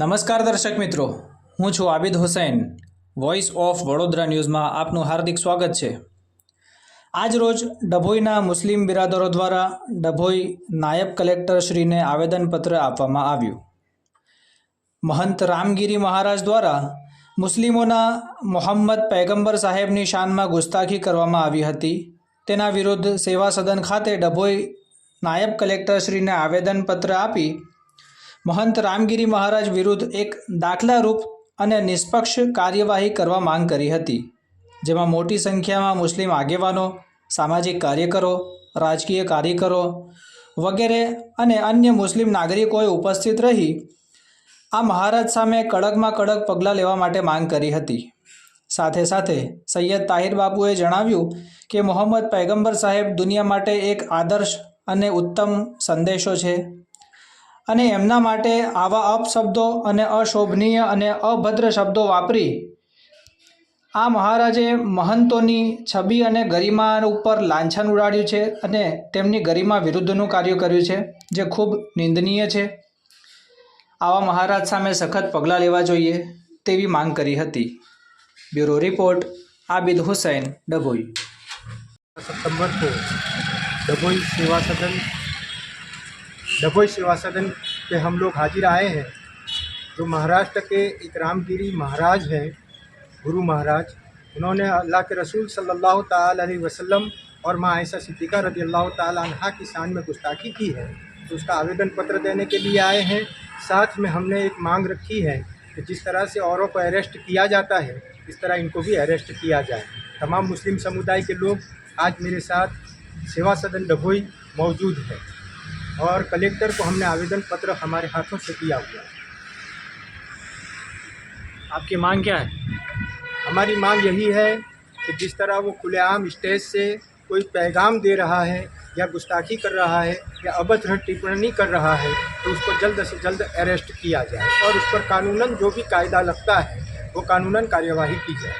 નમસ્કાર દર્શક મિત્રો, હું છું આબિદ હુસૈન વોઇસ ઓફ વડોદરા ન્યૂઝમાં આપનું હાર્દિક સ્વાગત છે. આજ રોજ ડભોઈના મુસ્લિમ બિરાદરો દ્વારા ડભોઈ નાયબ કલેક્ટરશ્રીને આવેદનપત્ર આપવામાં આવ્યું. મહંત રામગીરી મહારાજ દ્વારા મુસ્લિમોના મોહમ્મદ પૈગંબર સાહેબની શાનમાં ગુસ્તાખી કરવામાં આવી હતી. તેના વિરુદ્ધ સેવા સદન ખાતે ડભોઈ નાયબ કલેક્ટરશ્રીને આવેદનપત્ર આપી મહંત રામગીરી મહારાજ વિરુદ્ધ એક દાખલારૂપ અને નિષ્પક્ષ કાર્યવાહી કરવા માંગ કરી હતી, જેમાં મોટી સંખ્યામાં મુસ્લિમ આગેવાનો, સામાજિક કાર્યકરો, રાજકીય કાર્યકરો વગેરે અને અન્ય મુસ્લિમ નાગરિકોએ ઉપસ્થિત રહી આ મહારાજ સામે કડકમાં કડક પગલાં લેવા માટે માંગ કરી હતી. સાથે સાથે સૈયદ તાહિર બાબુએ જણાવ્યું કે મોહમ્મદ પૈગંબર સાહેબ દુનિયા માટે એક આદર્શ અને ઉત્તમ સંદેશો છે. અને એમના માટે આવા અપશબ્દો અને અશોભનીય અને અભદ્ર શબ્દો વાપરી. આ મહારાજે મહંતોની છબી અને ગરિમા ઉપર લાંછન ઉડાડ્યું છે અને તેમની ગરિમા વિરુદ્ધનું કાર્ય કર્યું છે, જે ખૂબ નિંદનીય છે. આવા મહારાજ સામે સખત પગલાં લેવા જોઈએ તેવી માંગ કરી હતી. Bureau report, Abid Hussain, Dabhoi. September કો ડભોઈ સેવા સદન डभोई सेवा सदन पे हम लोग हाजिर आए हैं। जो महाराष्ट्र के एक रामगिरी महाराज हैं, गुरु महाराज, उन्होंने अल्लाह के रसूल सल्लल्लाहु अलैहि वसल्लम और माँ ऐसा सिद्दीक़ा रदी अल्लाह अन्हा की शान में गुस्ताखी की है तो उसका आवेदन पत्र देने के लिए आए हैं। साथ में हमने एक मांग रखी है कि जिस तरह से औरों को अरेस्ट किया जाता है, इस तरह इनको भी अरेस्ट किया जाए। तमाम मुस्लिम समुदाय के लोग आज मेरे साथ सेवा सदन डभोई मौजूद है। और कलेक्टर को हमने आवेदन पत्र हमारे हाथों से दिया हुआ है। आपकी मांग क्या है? हमारी मांग यही है कि जिस तरह वो खुलेआम स्टेज से कोई पैगाम दे रहा है या गुस्ताखी कर रहा है या अभद्र टिप्पणी कर रहा है तो उसको जल्द से जल्द अरेस्ट किया जाए और उस पर कानूनन जो भी कायदा लगता है वो कानूनन कार्यवाही की जाए।